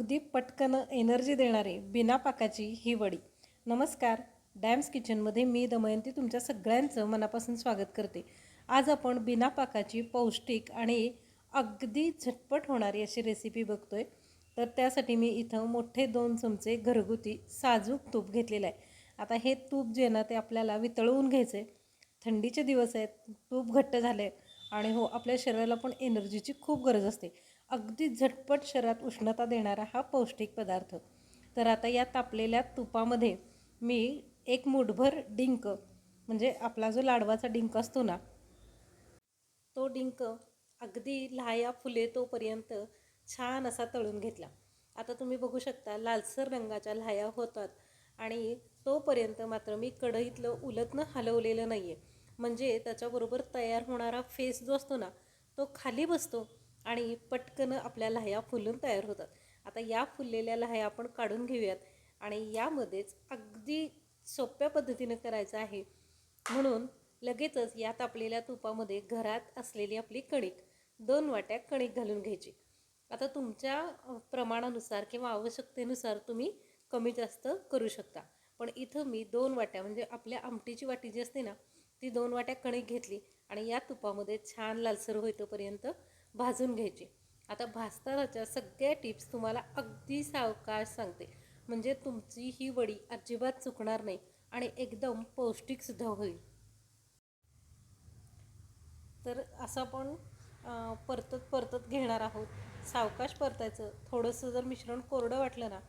अगदी पटकन एनर्जी देणारे बिना पाकाची ही वडी. नमस्कार. डॅम्स किचनमध्ये मी दमयंती तुमच्या सगळ्यांचं मनापासून स्वागत करते. आज आपण बिना पाकाची पौष्टिक आणि अगदी झटपट होणारी अशी रेसिपी बघतोय. तर त्यासाठी मी इथं मोठे दोन चमचे घरगुती साजूक तूप घेतलेलं आहे. आता हे तूप जे ना ते आपल्याला वितळवून घ्यायचं आहे थंडीचे दिवस आहेत तूप घट्ट झालं आहे आणि हो आपल्या शरीराला पण एनर्जीची खूप गरज असते. अगदी झटपट शरीरात उष्णता देणारा हा पौष्टिक पदार्थ. तर आता या तापलेल्या तुपामध्ये मी एक मुठभर डिंक म्हणजे आपला जो लाडवाचा डिंक असतो ना तो डिंक अगदी लाया फुले तोपर्यंत छान असा तळून घेतला. आता तुम्ही बघू शकता लालसर रंगाच्या लहाया होतात आणि तोपर्यंत मात्र मी कढईतलं उलटनं हलवलेलं नाही आहे म्हणजे त्याच्याबरोबर तयार होणारा फेस जो असतो ना तो खाली बसतो. आणि पटकन आपल्या लह्या फुलून तयार होतात. आता या फुललेल्या लह्या आपण काढून घेऊयात आणि यामध्येच अगदी सोप्या पद्धतीनं करायचं आहे. म्हणून लगेचच या तापलेल्या तुपामध्ये घरात असलेली आपली कणिक दोन वाट्या कणिक घालून घ्यायची. आता तुमच्या प्रमाणानुसार किंवा आवश्यकतेनुसार तुम्ही कमी जास्त करू शकता. पण इथं मी दोन वाट्या म्हणजे आपल्या आमटीची वाटी जी असते ना ती दोन वाट्या कणिक घेतली आणि या तुपामध्ये छान लालसर होईतोपर्यंत भाजून घ्यायची. आता भाजतानाच्या सगळ्या टिप्स तुम्हाला अगदी सावकाश सांगते. म्हणजे तुमची ही वडी अजिबात चुकणार नाही आणि एकदम पौष्टिकसुद्धा होईल. तर असं आपण परतत परतत घेणार आहोत. सावकाश परतायचं. थोडंसं जर मिश्रण कोरडं वाटलं ना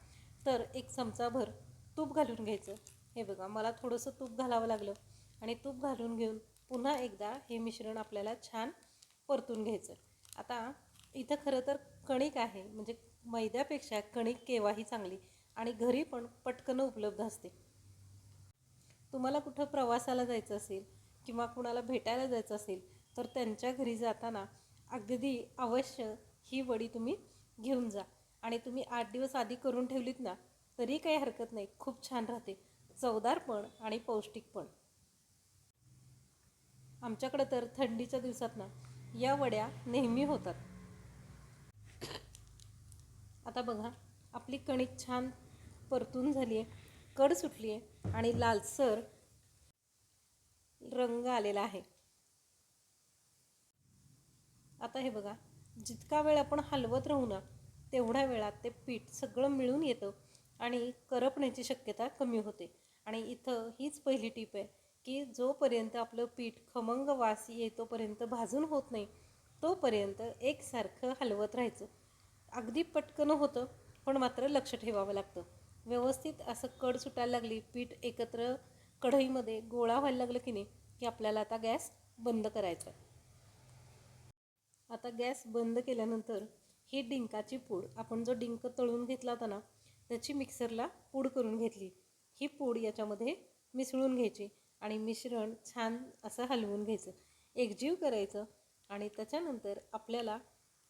तर एक चमचाभर तूप घालून घ्यायचं. हे बघा मला थोडंसं तूप घालावं लागलं आणि तूप घालून घेऊन पुन्हा एकदा हे मिश्रण आपल्याला छान परतून घ्यायचं. आता इथं खरं तर कणिक आहे. म्हणजे मैद्यापेक्षा कणिक केव्हाही चांगली आणि घरी पण पटकन उपलब्ध असते. तुम्हाला कुठं प्रवासाला जायचं असेल किंवा कुणाला भेटायला जायचं असेल तर त्यांच्या घरी जाताना अगदी अवश्य ही वडी तुम्ही घेऊन जा. आणि तुम्ही आठ दिवस आधी करून ठेवलीत ना तरी काही हरकत नाही. खूप छान राहते. चवदार पण आणि पौष्टिक पण. आमच्याकडं तर थंडीच्या दिवसात ना या वड्या नेहमी होतात. आता बघा आपली कणिक छान परतून झाली आहे कड सुटली आहे आणि लालसर रंग आलेला आहे. आता हे बघा जितका वेळ आपण हलवत राहू ना तेवढ्या वेळात ते पीठ सगळं मिळून येतं आणि करपण्याची शक्यता कमी होते. आणि इथं हीच पहिली टीप आहे की जोपर्यंत आपलं पीठ खमंग वास येतोपर्यंत भाजून होत नाही तोपर्यंत एकसारखं हलवत राहायचं. अगदी पटकन होतं पण मात्र लक्ष ठेवावं लागतं. व्यवस्थित असं कड सुटायला लागली पीठ एकत्र कढईमध्ये गोळा व्हायला लागलं की नाही की आपल्याला आता गॅस बंद करायचा आता गॅस बंद केल्यानंतर ही डिंकाची पूड आपण जो डिंक तळून घेतला होता ना त्याची मिक्सरला पूड करून घेतली. ही पूड याच्यामध्ये मिसळून घ्यायची. आणि मिश्रण छान असं हलवून घ्यायचं. एकजीव करायचं आणि त्याच्यानंतर आपल्याला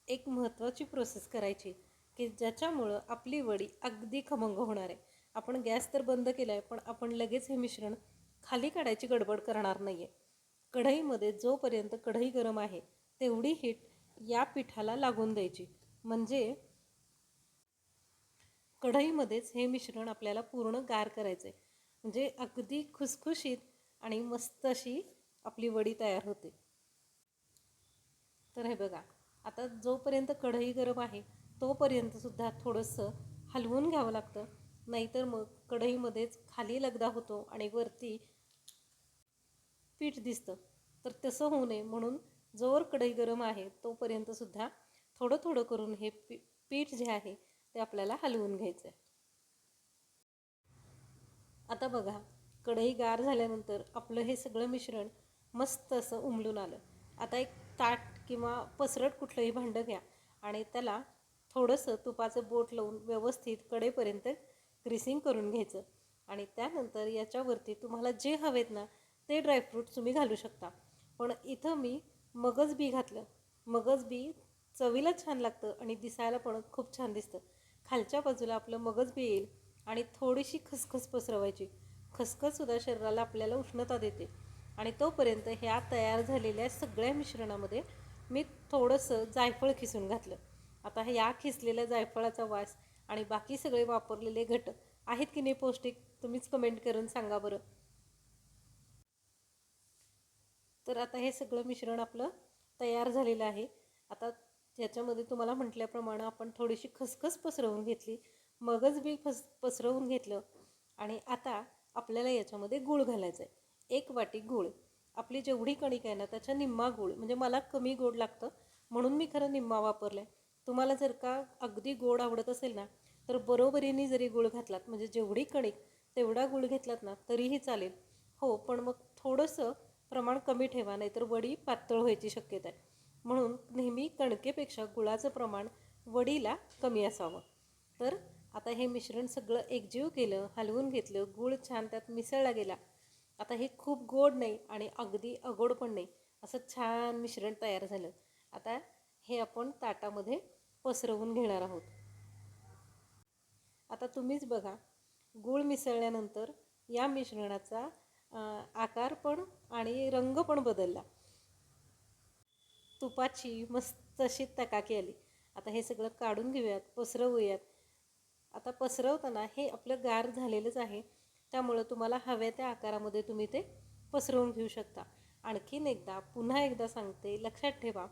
एक महत्त्वाची प्रोसेस करायची की ज्याच्यामुळं आपली वडी अगदी खमंग होणार आहे. आपण गॅस तर बंद केला आहे पण आपण लगेच हे मिश्रण खाली काढायची गडबड करणार नाही आहे कढईमध्ये जोपर्यंत कढई गरम आहे तेवढी हीट या पिठाला लागून द्यायची. म्हणजे कढईमध्येच हे मिश्रण आपल्याला पूर्ण गार करायचं आहे म्हणजे अगदी खुसखुशीत आणि मस्त अशी आपली वडी तयार होते. तर हे बघा आता जोपर्यंत कढई गरम आहे तोपर्यंतसुद्धा थोडंसं हलवून घ्यावं लागतं. नाहीतर मग कढईमध्येच खाली लगदा होतो आणि वरती पीठ दिसतं. तर तसं होऊ नये म्हणून जोवर कढई गरम आहे तोपर्यंतसुद्धा थोडं थोडं करून हे पी पीठ जे आहे ते आपल्याला हलवून घ्यायचं आहे आता बघा कढई गार झाल्यानंतर आपलं हे सगळं मिश्रण मस्त असं उमलून आलं. आता एक ताट किंवा पसरट कुठलंही भांडं घ्या आणि त्याला थोडंसं तुपाचं बोट लावून व्यवस्थित कडेपर्यंत ग्रीसिंग करून घ्यायचं. आणि त्यानंतर याच्यावरती तुम्हाला जे हवेत ना ते ड्रायफ्रूट तुम्ही घालू शकता. पण इथं मी मगज बी घातलं. मगज बी चवीला छान लागतं आणि दिसायला पण खूप छान दिसतं. खालच्या बाजूला आपलं मगज बी येईल आणि थोडीशी खसखस पसरवायची. खसखससुद्धा शरीराला आपल्याला उष्णता देते. आणि तोपर्यंत ह्या तयार झालेल्या सगळ्या मिश्रणामध्ये मी थोडंसं जायफळ खिसून घातलं. आता ह्या खिसलेल्या जायफळाचा वास आणि बाकी सगळे वापरलेले घटक आहेत की नाही पौष्टिक तुम्हीच कमेंट करून सांगा बरं. तर आता हे सगळं मिश्रण आपलं तयार झालेलं आहे. आता ज्याच्यामध्ये तुम्हाला म्हटल्याप्रमाणे आपण थोडीशी खसखस पसरवून घेतली. मगच बी फस पसरवून घेतलं. आणि आता आपल्याला याच्यामध्ये गूळ घालायचं आहे एक वाटी गूळ. आपली जेवढी कणिक आहे ना त्याच्या निम्मा गूळ. म्हणजे मला कमी गोड लागतं म्हणून मी खरं निम्मा वापरला आहे तुम्हाला जर का अगदी गोड आवडत असेल ना तर बरोबरीने जरी गूळ घातलात म्हणजे जेवढी कणिक तेवढा गूळ घेतलात ना तरीही चालेल. हो पण मग थोडंसं प्रमाण कमी ठेवा नाहीतर वडी पातळ व्हायची शक्यता आहे. म्हणून नेहमी कणकेपेक्षा गुळाचं प्रमाण वडीला कमी असावं. तर आता हे मिश्रण सगळं एकजीव केलं हलवून घेतलं गूळ छान त्यात मिसळला गेला. आता हे खूप गोड नाही आणि अगदी अगोड पण नाही असं छान मिश्रण तयार झालं. आता हे आपण ताटामध्ये पसरवून घेणार आहोत. आता तुम्हीच बघा गूळ मिसळल्यानंतर या मिश्रणाचा आकार पण आणि रंग पण बदलला. तुपाची मस्त अशी तकाकी आली. आता हे सगळं काढून घेऊयात पसरवूयात. आता पसरवताना हे आपलं गार झालेलंच आहे. त्यामुळं तुम्हाला हव्या त्या आकारामध्ये तुम्ही ते पसरवून घेऊ शकता. आणखीन एकदा पुन्हा एकदा सांगते लक्षात ठेवा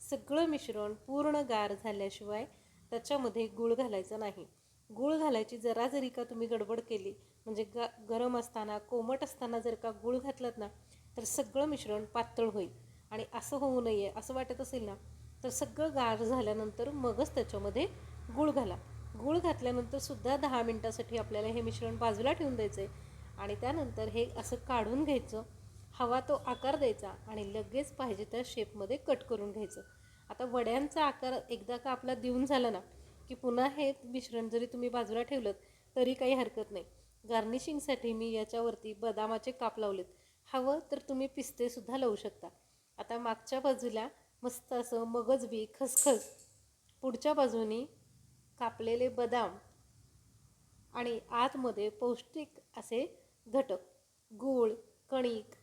सगळं मिश्रण पूर्ण गार झाल्याशिवाय त्याच्यामध्ये गूळ घालायचं नाही. गूळ घालायची जरा जरी का तुम्ही गडबड केली म्हणजे ग गरम असताना कोमट असताना जर का गूळ घातलात ना तर सगळं मिश्रण पातळ होईल. आणि असं होऊ नये असं वाटत असेल ना तर सगळं गार झाल्यानंतर मगच त्याच्यामध्ये गूळ घाला. गूळ घातल्यानंतर सुद्धा दहा मिनटासाठी आपल्याला हे मिश्रण बाजूला ठेवून द्यायचं आहे आणि त्यानंतर हे असं काढून घ्यायचं. हवा तो आकार द्यायचा आणि लगेच पाहिजे त्या शेपमध्ये कट करून घ्यायचं. आता वड्यांचा आकार एकदा का आपला देऊन झाला ना की पुन्हा हे मिश्रण जरी तुम्ही बाजूला ठेवलं तरी काही हरकत नाही. गार्निशिंगसाठी मी याच्यावरती बदामाचे काप लावलेत. हवं तर तुम्ही पिस्तेसुद्धा लावू शकता. आता मागच्या बाजूला मस्त असं मगजबी खसखस पुढच्या बाजूनी कापलेले बदाम आणि आतमध्ये पौष्टिक असे घटक गूळ कणिक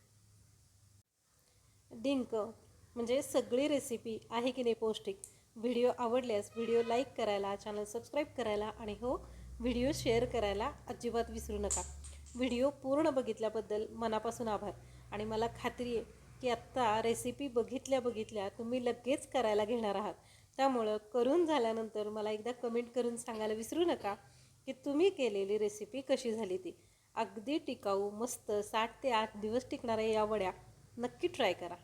डिंक म्हणजे सगळी रेसिपी आहे की नाही पौष्टिक? व्हिडिओ आवडल्यास व्हिडिओ लाईक करायला चॅनल सबस्क्राईब करायला आणि हो व्हिडिओ शेअर करायला अजिबात विसरू नका. व्हिडिओ पूर्ण बघितल्याबद्दल मनापासून आभार. आणि मला खात्री आहे की आत्ता रेसिपी बघितल्या बघितल्या तुम्ही लगेच करायला घेणार आहात. त्यामुळं करून झाल्यानंतर मला एकदा कमेंट करून सांगायला विसरू नका की तुम्ही केलेली रेसिपी कशी झाली ती. अगदी टिकाऊ मस्त साठ ते आठ दिवस टिकणाऱ्या या वड्या नक्की ट्राय करा.